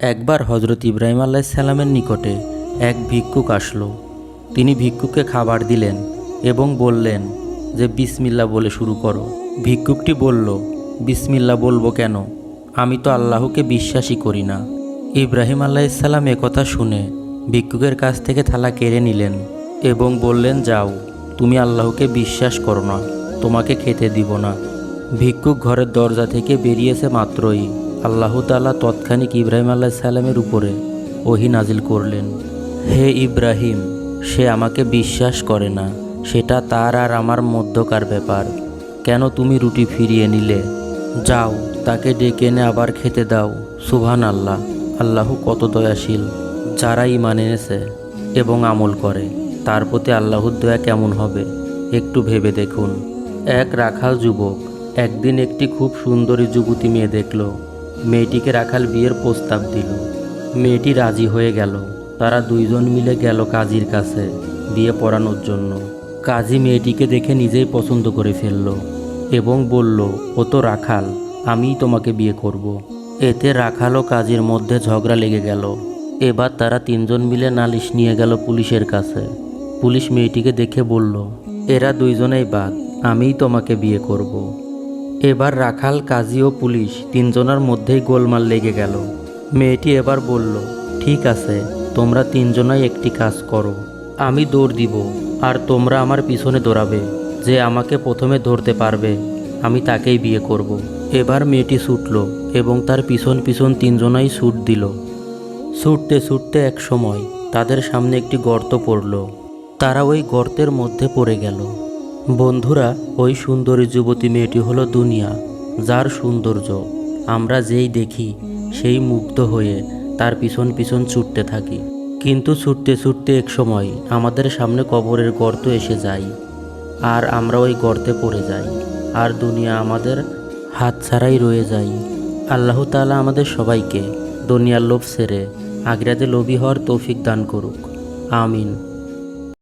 একবার হজরত ইব্রাহিম আলাইসাল্লামের নিকটে এক ভিক্ষুক আসলো। তিনি ভিক্ষুককে খাবার দিলেন এবং বললেন যে বিসমিল্লা বলে শুরু করো। ভিক্ষুকটি বলল বিসমিল্লা বলব কেন? আমি তো আল্লাহকে বিশ্বাসই করি না। ইব্রাহিম আলাইসাল্লাম একথা শুনে ভিক্ষুকের কাছ থেকে থালা কেড়ে নিলেন এবং বললেন, যাও, তুমি আল্লাহকে বিশ্বাস করো না, তোমাকে খেতে দিব না। ভিক্ষুক ঘরের দরজা থেকে বেরিয়েছে মাত্রই। আল্লাহ তাআলা তৎক্ষণিক ইব্রাহিম আল্লাহ সাল্লামের উপরে ওহি নাজিল করলেন। হে ইব্রাহিম, সে আমাকে বিশ্বাস করে না, সেটা তার আর আমার মধ্যকার ব্যাপার। কেন তুমি রুটি ফিরিয়ে নিলে? যাও, তাকে ডেকে এনে আবার খেতে দাও। সুবহান আল্লাহ আল্লাহ কত দয়াশীল, যারা ইমান এনেছে এবং আমল করে, তার প্রতি আল্লাহর দয়া কেমন হবে? একটু ভেবে দেখুন। এক রাখাল যুবক একদিন একটি খুব সুন্দরী যুবতী মেয়ে দেখল। মেয়েটিকে রাখাল বিয়ের প্রস্তাব দিল। মেয়েটি রাজি হয়ে গেল। তারা দুইজন মিলে গেল কাজীর কাছে বিয়ে পড়ানোর জন্য। কাজী মেয়েটিকে দেখে নিজেই পছন্দ করে ফেলল এবং বলল, ও তো রাখাল, আমিই তোমাকে বিয়ে করব। এতে রাখাল ও কাজীর মধ্যে ঝগড়া লেগে গেল। এবার তারা তিনজন মিলে নালিশ নিয়ে গেল পুলিশের কাছে। পুলিশ মেয়েটিকে দেখে বলল, এরা দুইজনেই বাদ, আমিই তোমাকে বিয়ে করব। এবার রাখাল, কাজী ও পুলিশ তিনজনের মধ্যেই গোলমাল লেগে গেল। মেয়েটি এবার বলল, ঠিক আছে, তোমরা তিনজনাই একটি কাজ করো। আমি দৌড় দিব, আর তোমরা আমার পিছনে দৌড়াবে, যে আমাকে প্রথমে ধরতে পারবে। আমি তাকেই বিয়ে করব। এবার মেয়েটি ছুটল এবং তার পিছন পিছন তিনজনাই ছুট দিল। ছুটতে ছুটতে এক সময় তাদের সামনে একটি গর্ত পড়ল। তারা ওই গর্তের মধ্যে পড়ে গেল। বন্ধুরা, ওই সুন্দরী যুবতী মেয়েটি হলো দুনিয়া, যার সৌন্দর্য। আমরা যেই দেখি, সেই মুগ্ধ হয়ে তার পিছন পিছন ছুটতে থাকি। কিন্তু ছুটতে ছুটতে এক সময় আমাদের সামনে কবরের গর্ত এসে যায়, আর আমরা ওই গর্তে পড়ে যাই, আর দুনিয়া আমাদের হাত ছাড়াই রয়ে যায়। আল্লাহ তালা আমাদের সবাইকে দুনিয়ার লোভ সেরে আগ্রাতে লোভী হওয়ার তৌফিক দান করুক। আমিন।